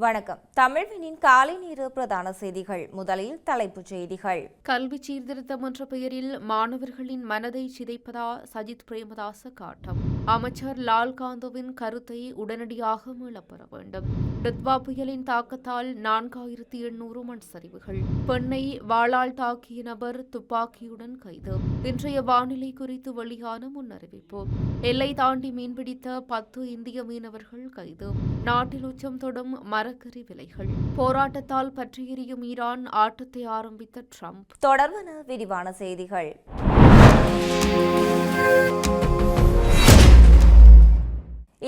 வணக்கம். தமிழ்வினின் காலை நேர பிரதான செய்திகள். முதலில் தலைப்புச் செய்திகள். கல்வி சீர்திருத்தம் என்ற பெயரில் மாணவர்களின் மனதை சிதைப்பதா சஜித் பிரேமதாச காட்டம். அமைச்சர் லால்காந்தோவின் கருத்தை உடனடியாக மீளப்பெற வேண்டும். டித்வா புயலின் தாக்கத்தால் நான்காயிரத்தி எண்ணூறு மண் சரிவுகள் பெண்ணை வாளால் தாக்கிய நபர் துப்பாக்கியுடன் கைது. இன்றைய வானிலை குறித்து வெளியான முன்னறிவிப்பு. எல்லை தாண்டி மீன்பிடித்த பத்து இந்திய மீனவர்கள் கைது. நாட்டில் உச்சம் தொடும் மரக்கறி விலைகள். போராட்டத்தால் பற்றியெரியும் ஈரான் ஆட்டத்தை ஆரம்பித்த ட்ரம்ப். தொடர்பான விரிவான செய்திகள்.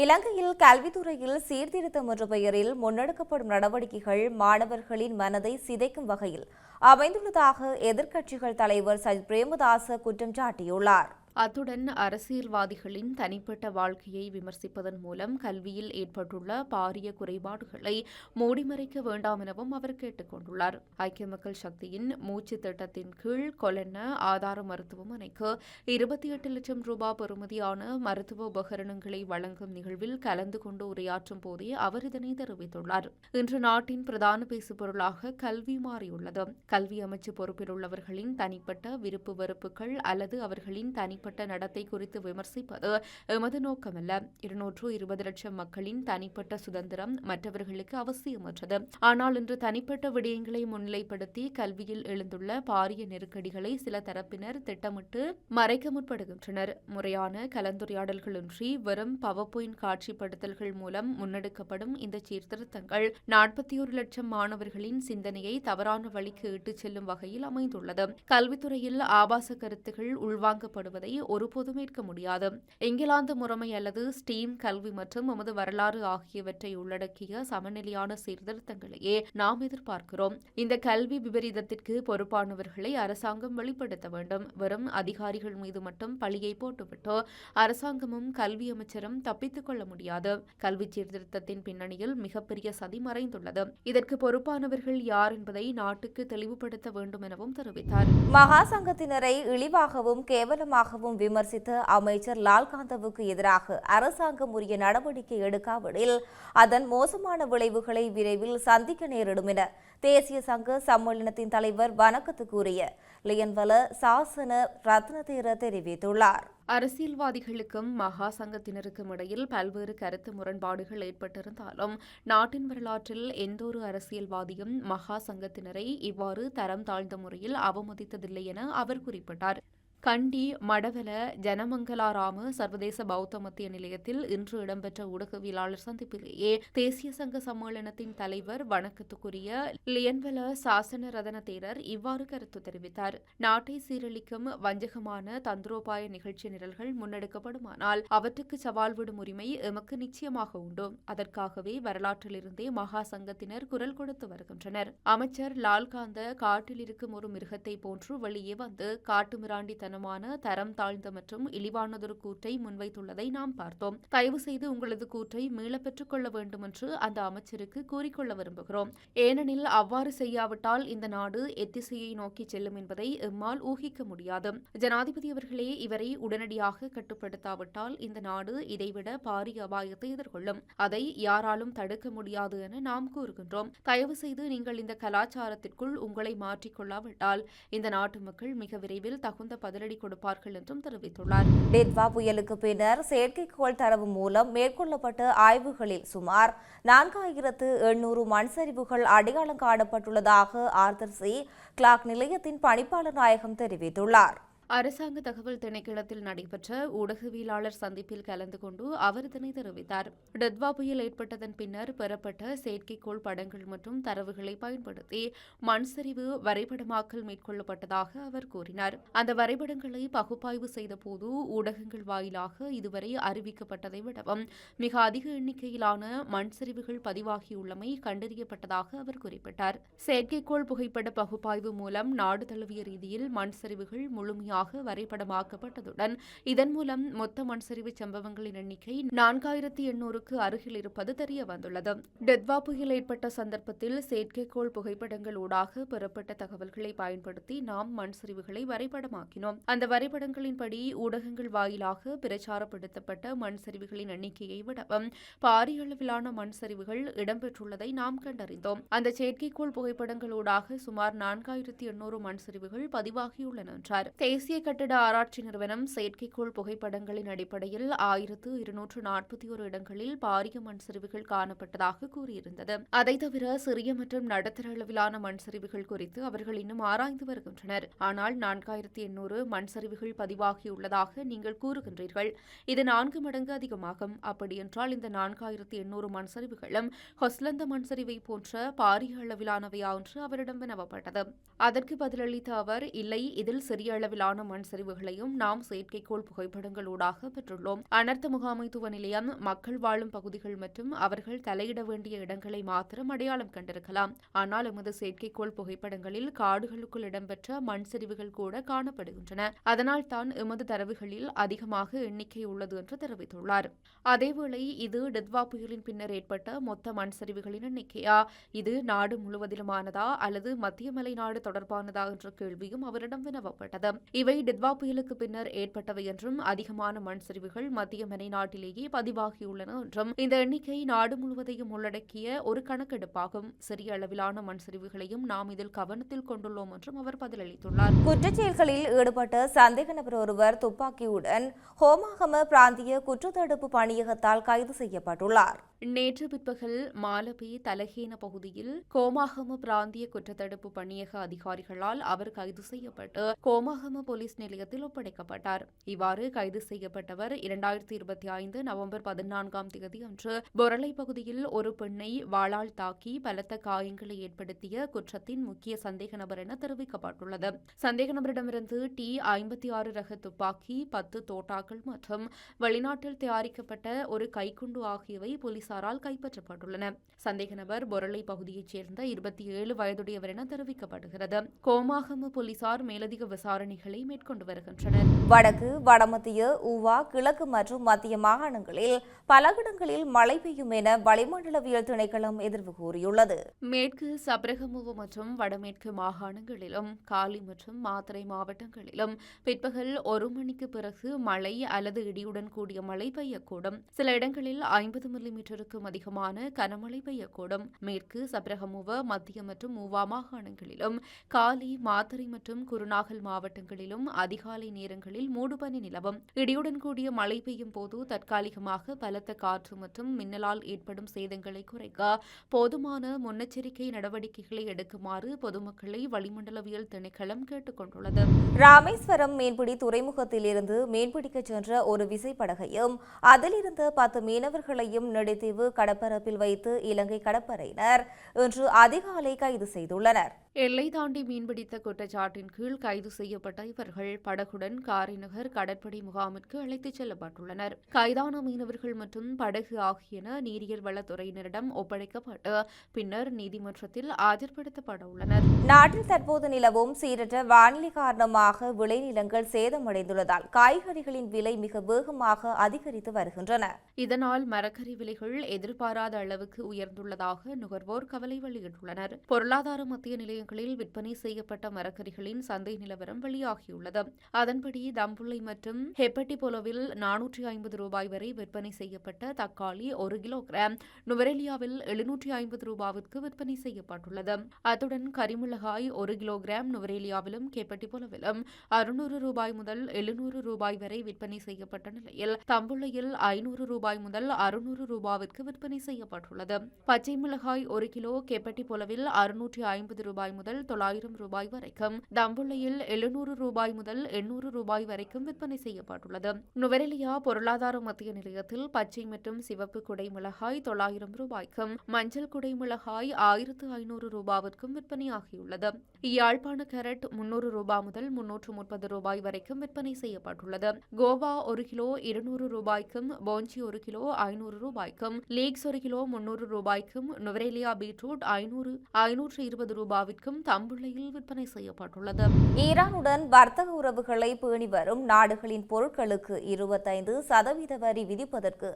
இலங்கையில் கல்வித்துறையில் சீர்திருத்தம் என்ற பெயரில் முன்னெடுக்கப்படும் நடவடிக்கைகள் மாணவர்களின் மனதை சிதைக்கும் வகையில் அமைந்துள்ளதாக எதிர்க்கட்சிகள் தலைவர் சஜித் பிரேமதாச குற்றம் சாட்டியுள்ளார். அத்துடன் அரசியல்வாதிகளின் தனிப்பட்ட வாழ்க்கையை விமர்சிப்பதன் மூலம் கல்வியில் ஏற்பட்டுள்ள பாரிய குறைபாடுகளை மூடிமறைக்க வேண்டாம் எனவும் அவர் கேட்டுக் கொண்டுள்ளார். ஐக்கிய மக்கள் சக்தியின் மூச்சு திட்டத்தின் கீழ் கொலென்ன ஆதார மருத்துவமனைக்கு இருபத்தி எட்டு லட்சம் ரூபாய் பெறுமதியான மருத்துவ உபகரணங்களை வழங்கும் நிகழ்வில் கலந்து கொண்டு உரையாற்றும் போதே அவர் இதனை தெரிவித்துள்ளார். இன்று நாட்டின் பிரதான பேசுபொருளாக கல்வி மாறியுள்ளது. கல்வி அமைச்சு பொறுப்பில் உள்ளவர்களின் தனிப்பட்ட விருப்பு வெறுப்புகள் அல்லது அவர்களின் தனிப்பட்ட நடத்தை குறித்து விமர்சிப்பது எமது நோக்கமல்ல. இருநூற்று இருபது லட்சம் மக்களின் தனிப்பட்ட சுதந்திரம் மற்றவர்களுக்கு அவசியமற்றது. ஆனால் இன்று தனிப்பட்ட விடயங்களை முன்னிலைப்படுத்தி கல்வியில் எழுந்துள்ள பாரிய நெருக்கடிகளை சில தரப்பினர் திட்டமிட்டு மறைக்க முற்படுகின்றனர். முறையான கலந்துரையாடல்களின்றி வெறும் பவர்பாயிண்ட் காட்சிப்படுத்தல்கள் மூலம் முன்னெடுக்கப்படும் இந்த சீர்திருத்தங்கள் நாற்பத்தி ஒரு லட்சம் மாணவர்களின் சிந்தனையை தவறான வழிக்கு இட்டுச் செல்லும் வகையில் அமைந்துள்ளது. கல்வித்துறையில் ஆபாச கருத்துகள் உள்வாங்கப்படுவதை ஒருபோதும் ஏற்க முடியாது. இங்கிலாந்து முறைமை அல்லது ஸ்டீம் கல்வி மற்றும் நமது வரலாறு ஆகியவற்றை உள்ளடக்கிய சமநிலையான சீர்திருத்தங்களையே நாம் எதிர்பார்க்கிறோம். இந்த கல்வி விபரீதத்திற்கு பொறுப்பானவர்களை அரசாங்கம் வெளிப்படுத்த வேண்டும். வெறும் அதிகாரிகள் மீது மட்டும் பழியை போட்டுவிட்டு அரசாங்கமும் கல்வி அமைச்சரும் தப்பித்துக் கொள்ள முடியாது. கல்வி சீர்திருத்தத்தின் பின்னணியில் மிகப்பெரிய சதி மறைந்துள்ளது. இதற்கு பொறுப்பானவர்கள் யார் என்பதை நாட்டுக்கு தெளிவுபடுத்த வேண்டும் எனவும் தெரிவித்தார். மகா சங்கத்தினரை இழிவாகவும் கேவலமாகவும் விமர்சித்த அமைச்சர் லால்காந்தவுக்கு எதிராக அரசாங்கம் உரிய நடவடிக்கை எடுக்காவிடில் அதன் மோசமான விளைவுகளை விரைவில் சந்திக்க நேரிடும் என தேசிய சங்க சம்மேளனத்தின் தலைவர் வணக்கத்து கூறிய லியன்வல சாசன ரத்னதேர தெரிவித்துள்ளார். அரசியல்வாதிகளுக்கும் மகா சங்கத்தினருக்கும் இடையில் பல்வேறு கருத்து முரண்பாடுகள் ஏற்பட்டிருந்தாலும் நாட்டின் வரலாற்றில் எந்தொரு அரசியல்வாதியும் மகா சங்கத்தினரை இவ்வாறு தரம் தாழ்ந்த முறையில் அவமதித்ததில்லை என அவர் குறிப்பிட்டார். கண்டி மடவல ஜனமங்கலாராம சர்வதேச பௌத்த மத்திய நிலையத்தில் இன்று இடம்பெற்ற ஊடகவியலாளர் சந்திப்பிலேயே தேசிய சங்க சம்மேளனத்தின் தலைவர் வணக்கத்துக்குரிய லியன்வல சாசன ரதன தேரர் இவ்வாறு கருத்து தெரிவித்தார். நாட்டை சீரழிக்கும் வஞ்சகமான தந்திரோபாய நிகழ்ச்சி நிரல்கள் முன்னெடுக்கப்படுமானால் அவற்றுக்கு சவால் விடும் உரிமை எமக்கு நிச்சயமாக உண்டு. அதற்காகவே வரலாற்றிலிருந்தே மகா சங்கத்தினர் குரல் கொடுத்து வருகின்றனர். அமைச்சர் லால்காந்த காட்டில் இருக்கும் ஒரு மிருகத்தை போன்று வெளியே வந்து காட்டுமிராண்டி தனமான தரம் தாழ்ந்த மற்றும் இழிவானதொரு கூற்றை முன்வைத்துள்ளதை நாம் பார்த்தோம். தயவு செய்து உங்களது கூற்றை மீளப் பெற்றுக் கொள்ள வேண்டும் என்று அந்த அமைச்சருக்கு கூறிக்கொள்ள விரும்புகிறோம். ஏனெனில் அவ்வாறு செய்யாவிட்டால் இந்த நாடு எத்திசையை நோக்கி செல்லும் என்பதை எம்மால் ஊகிக்க முடியாது. ஜனாதிபதி அவர்களே இவரை உடனடியாக கட்டுப்படுத்தாவிட்டால் இந்த நாடு இதைவிட பாரிய அபாயத்தை எதிர்கொள்ளும். அதை யாராலும் தடுக்க முடியாது என நாம் கூறுகின்றோம். தயவு செய்து நீங்கள் இந்த கலாச்சாரத்திற்குள் உங்களை மாற்றிக்கொள்ளாவிட்டால் இந்த நாட்டு மக்கள் மிக விரைவில் தகுந்த பதில் பதிலடி கொடுப்பார்கள் என்றும் தெரிவித்துள்ளார். டெட்வா புயலுக்கு பின்னர் செயற்கைக்கோள் தரவு மூலம் மேற்கொள்ளப்பட்ட ஆய்வுகளில் சுமார் நான்காயிரத்து எண்ணூறு மண் சரிவுகள் அடையாளம் காணப்பட்டுள்ளதாக ஆர்தர் சி கிளாக் நிலையத்தின் பணிப்பாளர் நாயகம் தெரிவித்துள்ளார். அரசாங்க தகவல் திணைக்களத்தில் நடைபெற்ற ஊடகவியலாளர் சந்திப்பில் கலந்து கொண்டு அவர் இதனை தெரிவித்தார். டெத்வா புயல் ஏற்பட்டதன் பின்னர் பெறப்பட்ட செயற்கைக்கோள் படங்கள் மற்றும் தரவுகளை பயன்படுத்தி மண் சரிவு வரைபடமாக்கல் மேற்கொள்ளப்பட்டதாக அவர் கூறினார். அந்த வரைபடங்களை பகுப்பாய்வு செய்தபோது ஊடகங்கள் வாயிலாக இதுவரை அறிவிக்கப்பட்டதை விடவும் மிக அதிக எண்ணிக்கையிலான மண் சரிவுகள் பதிவாகியுள்ளமை கண்டறியப்பட்டதாக அவர் குறிப்பிட்டார். செயற்கைக்கோள் புகைப்பட பகுப்பாய்வு மூலம் நாடு தழுவிய ரீதியில் மண் சரிவுகள் முழுமையாக துல்லியமாக வரைபடமாக்கப்பட்டதுடன் இதன் மூலம் மொத்த மண் சரிவு சம்பவங்களின் எண்ணிக்கை நான்காயிரத்தி எண்ணூறுக்கு அருகில் இருப்பது தெரிய வந்துள்ளது டெத்வா புயல் ஏற்பட்ட சந்தர்ப்பத்தில் செயற்கைக்கோள் புகைப்படங்கள் ஊடாக பெறப்பட்ட தகவல்களை பயன்படுத்தி நாம் மண் சரிவுகளை வரைபடமாக்கினோம். அந்த வரைபடங்களின்படி ஊடகங்கள் வாயிலாக பிரச்சாரப்படுத்தப்பட்ட மண் சரிவுகளின் எண்ணிக்கையை விடவும் பாரிய அளவிலான மண் சரிவுகள் இடம்பெற்றுள்ளதை நாம் கண்டறிந்தோம். அந்த செயற்கைக்கோள் புகைப்படங்களூடாக சுமார் நான்காயிரத்தி எண்ணூறு மண் சரிவுகள் பதிவாகியுள்ளன என்றார். தேசிய கட்டிட ஆராய்ச்சி நிறுவனம் செயற்கைக்கோள் புகைப்படங்களின் அடிப்படையில் ஆயிரத்து இருநூற்று நாற்பத்தி ஒரு இடங்களில் பாரிய மண் சரிவுகள் காணப்பட்டதாக கூறியிருந்தது. அதை தவிர சிறிய மற்றும் நடுத்தர அளவிலான மண் சரிவுகள் குறித்து அவர்கள் இன்னும் ஆராய்ந்து வருகின்றனர். ஆனால் நான்காயிரத்தி எண்ணூறு மண் சரிவுகள் பதிவாகியுள்ளதாக நீங்கள் கூறுகின்றீர்கள். இது நான்கு மடங்கு அதிகமாகும். அப்படியென்றால் இந்த நான்காயிரத்தி எண்ணூறு மண் சரிவுகளும் ஹொஸ்லந்த மண் சரிவை போன்ற பாரிய அளவிலானவையா என்று அவரிடம் வினவப்பட்டது. அதற்கு பதிலளித்த அவர் இல்லை இதில் சிறிய அளவிலான மண் சரிவுகளையும் நாம் செயற்கைக்கோள் புகைப்படங்களூடாக பெற்றுள்ளோம். அனர்த்த முகாமைத்துவ நிலையம் மக்கள் வாழும் பகுதிகள் மற்றும் அவர்கள் தலையிட வேண்டிய இடங்களை மாத்திரம் அடையாளம் கண்டிருக்கலாம். ஆனால் எமது செயற்கைக்கோள் புகைப்படங்களில் காடுகளுக்குள் இடம்பெற்ற மண் சரிவுகள் கூட காணப்படுகின்றன. அதனால் தான் எமது தரவுகளில் அதிகமாக எண்ணிக்கை உள்ளது என்று தெரிவித்துள்ளார். அதேவேளை இது டெத்வா புயலின் பின்னர் ஏற்பட்ட மொத்த மண் சரிவுகளின் எண்ணிக்கையா? இது நாடு முழுவதிலுமானதா? அல்லது மத்திய மலை நாடு தொடர்பானதா? என்ற கேள்வியும் அவரிடம் வினவப்பட்டது. இவை டித்வா புயலுக்கு பின்னர் ஏற்பட்டவை என்றும் அதிகமான மண் சரிவுகள் மத்திய மலை நாட்டிலேயே பதிவாகியுள்ளன என்றும் இந்த எண்ணிக்கை நாடு முழுவதையும் உள்ளடக்கிய ஒரு கணக்கெடுப்பாகும். சிறிய அளவிலான மண் சரிவுகளையும் நாம் இதில் கவனத்தில் கொண்டுள்ளோம் என்றும் அவர் பதிலளித்துள்ளார். குற்றச்செயல்களில் ஈடுபட்ட சந்தேக நபர் ஒருவர் துப்பாக்கியுடன் ஹோமாகம பிராந்திய குற்றத்தடுப்பு பணியகத்தால் கைது செய்யப்பட்டுள்ளார். நேற்று பிற்பகல் மாலபி தலஹேன பகுதியில் கோமாகம பிராந்திய குற்றத்தடுப்பு பணியக அதிகாரிகளால் அவர் கைது செய்யப்பட்டு கோமாகம போலீஸ் நிலையத்தில் ஒப்படைக்கப்பட்டார். இவ்வாறு கைது செய்யப்பட்டவர் இரண்டாயிரத்தி இருபத்தி ஐந்து நவம்பர் பதினான்காம் தேதி அன்று பொரளை பகுதியில் ஒரு பெண்ணை வாளால் தாக்கி பலத்த காயங்களை ஏற்படுத்திய குற்றத்தின் முக்கிய சந்தேக நபர் என தெரிவிக்கப்பட்டுள்ளது. சந்தேக நபரிடமிருந்து டி ஐம்பத்தி ஆறு ரக துப்பாக்கி பத்து தோட்டாக்கள் மற்றும் வெளிநாட்டில் தயாரிக்கப்பட்ட ஒரு கைக்குண்டு ஆகியவை போலீசாரால் கைப்பற்றப்பட்டுள்ளன. சந்தேக நபர் பொரளை பகுதியைச் சேர்ந்த இருபத்தி ஏழு வயதுடையவர் என தெரிவிக்கப்படுகிறது. கோமாகம போலீசார் மேலதிக விசாரணைகளை மேற்கொண்டு வருகின்றனர். வடக்கு வடமத்திய ஊவா கிழக்கு மற்றும் மத்திய மாகாணங்களில் பல இடங்களில் மழை பெய்யும் என வளிமண்டலவியல் திணைக்களம் எதிர்வு கூறியுள்ளது. மேற்கு சப்ரகமுவ மற்றும் வடமேற்கு மாகாணங்களிலும் காலி மற்றும் மாத்தறை மாவட்டங்களிலும் பிற்பகல் ஒரு மணிக்கு பிறகு மழை அல்லது இடியுடன் கூடிய மழை பெய்யக்கூடும். சில இடங்களில் ஐம்பது மில்லிமீட்டருக்கும் அதிகமான கனமழை பெய்யக்கூடும். மேற்கு சப்ரகமுவ மத்திய மற்றும் மூவா மாகாணங்களிலும் காலி மாத்தறை மற்றும் குருநாகல் மாவட்டங்களிலும் அதிகாலை நேரங்களில் மூடுபனி நிலவும். இடியுடன் கூடிய மழை பெய்யும் போது தற்காலிகமாக பலத்த காற்று மற்றும் மின்னலால் ஏற்படும் சேதங்களை குறைக்க போதுமான முன்னெச்சரிக்கை நடவடிக்கைகளை எடுக்குமாறு பொதுமக்களை வளிமண்டலவியல் திணைக்களம் கேட்டுக் கொண்டுள்ளது ராமேஸ்வரம் மீன்பிடி துறைமுகத்திலிருந்து மீன்பிடிக்கச் சென்ற ஒரு விசைப்படகையும் அதில் பத்து மீனவர்களையும் நெடுத்தீவு கடற்பரப்பில் வைத்து இலங்கை கடற்படையினர் இன்று அதிகாலை கைது செய்துள்ளனர். எல்லை தாண்டி மீன்பிடித்த குற்றச்சாட்டின் கீழ் கைது செய்யப்பட்ட இவர்கள் படகுடன் காரைநகர் கடற்படை முகாமிற்கு அழைத்துச் செல்லப்பட்டுள்ளனர். கைதான மீனவர்கள் மற்றும் படகு ஆகியன நீரியல் வளத்துறையினரிடம் ஒப்படைக்கப்பட்டு பின்னர் நீதிமன்றத்தில் ஆஜர்படுத்தப்பட உள்ளனர் நாட்டில் தற்போது நிலவும் சீரற்ற வானிலை காரணமாக விளைநிலங்கள் சேதமடைந்துள்ளதால் காய்கறிகளின் விலை மிக வேகமாக அதிகரித்து வருகின்றன. இதனால் மரக்கறி விலைகள் எதிர்பாராத அளவுக்கு உயர்ந்துள்ளதாக நுகர்வோர் கவலை வெளியிட்டுள்ளனர். பொருளாதார மத்திய நிலையங்களில் விற்பனை செய்யப்பட்ட மரக்கறிகளின் சந்தை நிலவரம் வெளியாகியுள்ளது. அதன்படி தம்புள்ளை மற்றும் ஹெப்பட்டிபோலோவில் நானூற்றி ஐம்பது ரூபாய் வரை விற்பனை செய்யப்பட்ட தக்காளி ஒரு கிலோகிராம் நுவரெலியாவில் எழுநூற்றி ஐம்பது ரூபாவிற்கு விற்பனை செய்யப்பட்டுள்ளது. அத்துடன் கரிமிளகாய் ஒரு கிலோகிராம் நுவரேலியாவிலும் கேப்பட்டிபோலவிலும் அறுநூறு ரூபாய் முதல் எழுநூறு ரூபாய் வரை விற்பனை செய்யப்பட்ட நிலையில் தம்புள்ளையில் ஐநூறு ரூபாய் முதல் அறுநூறு ரூபாவிற்கு விற்பனை செய்யப்பட்டுள்ளது. பச்சை மிளகாய் ஒரு கிலோ கேப்பட்டிபோலவில் அறுநூற்றி ஐம்பது ரூபாய் ரூபாய் முதல் தொள்ளாயிரம் ரூபாய் வரைக்கும். தம்புள்ளையில் எழுநூறு ரூபாய் முதல் எண்ணூறு ரூபாய் வரைக்கும் விற்பனை செய்யப்பட்டுள்ளது. நுவரெலியா பொருளாதார மத்திய நிலையத்தில் பச்சை மற்றும் சிவப்பு குடை மிளகாய் தொள்ளாயிரம் ரூபாய்க்கும் மஞ்சள் குடை மிளகாய் ஆயிரத்து ஐநூறு ரூபாவிற்கும் விற்பனையாகியுள்ளது. யாழ்ப்பாண கேரட் முன்னூறு ரூபாய் முதல் முன்னூற்று முப்பது ரூபாய் வரைக்கும் விற்பனை செய்யப்பட்டுள்ளது. கோவா ஒரு கிலோ இருநூறு ரூபாய்க்கும் போஞ்சி ஒரு கிலோ ஐநூறு ரூபாய்க்கும் லீக்ஸ் ஒரு கிலோ முன்னூறு ரூபாய்க்கும் நுவரேலியா பீட்ரூட் ஐநூறு ஐநூற்று இருபது ரூபாய்க்கும் ரூபாய்க்கும் தம்புள்ளையில் விற்பனை செய்யப்பட்டுள்ளது. ஈரானுடன் வர்த்தக உறவுகளை பேணி வரும் நாடுகளின் பொருட்களுக்கு இருபத்தைந்து சதவீத வரி விதிப்பதற்கு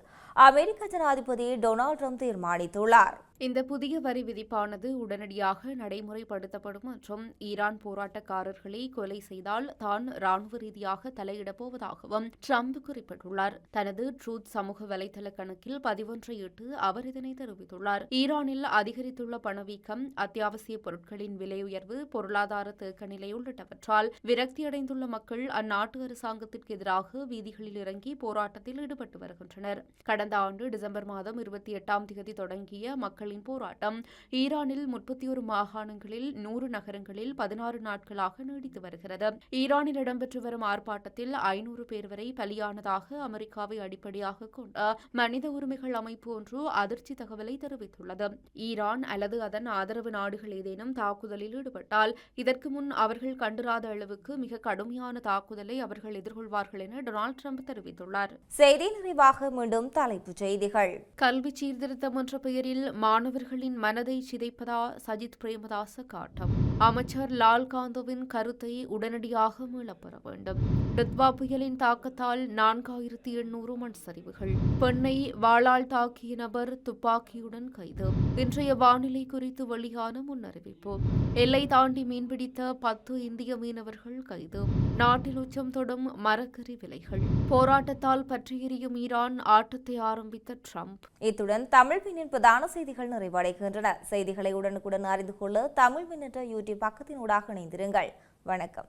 அமெரிக்க ஜனாதிபதி டொனால்ட் ட்ரம்ப் தீர்மானித்துள்ளார். இந்த புதிய வரி விதிப்பானது உடனடியாக நடைமுறைப்படுத்தப்படும் மற்றும் ஈரான் போராட்டக்காரர்களை கொலை செய்தால் தான் ராணுவ ரீதியாக தலையிடப் போவதாகவும் ட்ரம்ப் குறிப்பிட்டுள்ளார். தனது ட்ரூத் சமூக வலைதள கணக்கில் பதிவொன்றை இட்டு அவர் இதனை தெரிவித்துள்ளார். ஈரானில் அதிகரித்துள்ள பணவீக்கம் அத்தியாவசிய பொருட்களின் விலை உயர்வு பொருளாதார தேக்க நிலை உள்ளிட்டவற்றால் விரக்தியடைந்துள்ள மக்கள் அந்நாட்டு அரசாங்கத்திற்கு எதிராக வீதிகளில் இறங்கி போராட்டத்தில் ஈடுபட்டு வருகின்றனர். கடந்த ஆண்டு டிசம்பர் மாதம் இருபத்தி எட்டாம் தேதி தொடங்கிய மக்கள் மக்களின் போராட்டம். ஈரானில் முப்பத்தி ஒரு மாகாணங்களில் நூறு நகரங்களில் பதினாறு நாட்களாக நீடித்து வருகிறது. ஈரானில் இடம்பெற்று வரும் ஆர்ப்பாட்டத்தில் ஐநூறு பேர் வரை பலியானதாக அமெரிக்காவை அடிப்படையாக கொண்ட மனித உரிமைகள் அமைப்பு ஒன்று அதிர்ச்சி தகவலை தெரிவித்துள்ளது. ஈரான் அல்லது அதன் ஆதரவு நாடுகள் ஏதேனும் தாக்குதலில் ஈடுபட்டால் இதற்கு முன் அவர்கள் கண்டிராத அளவுக்கு மிக கடுமையான தாக்குதலை அவர்கள் எதிர்கொள்வார்கள் என டொனால்ட் ட்ரம்ப் தெரிவித்துள்ளார். செய்தி நிறைவாக மீண்டும் தலைப்புச் செய்திகள். கல்வி சீர்திருத்தம் என்ற பெயரில் மாணவர்களின் மனதை சிதைப்பதா சஜித் பிரேமதாச காட்டம்? அமைச்சர் லால்காந்தோவின் கருத்தை உடனடியாக மீளப்பெற வேண்டும். டித்வா புயலின் தாக்கத்தால் நான்காயிரத்தி எண்ணூறு மண் சரிவுகள் பெண்ணை வாளால் தாக்கிய நபர் துப்பாக்கியுடன் கைது. இன்றைய வானிலை குறித்து வெளியான முன்னறிவிப்பு. எல்லை தாண்டி மீன்பிடித்த பத்து இந்திய மீனவர்கள் கைது. நாட்டில் உச்சம் தொடும் மரக்கறி விலைகள். போராட்டத்தால் பற்றியெரியும் ஈரான் ஆட்டத்தை ஆரம்பித்த ட்ரம்ப். இத்துடன் தமிழ் பின்னின் பிரதான செய்திகள் நிறைவடைகின்றன. செய்திகளை உடனுக்குடன் அறிந்து கொள்ள தமிழ் மின்னற்ற யூடியூப் பக்கத்தினூடாக இணைந்திருங்கள். வணக்கம்.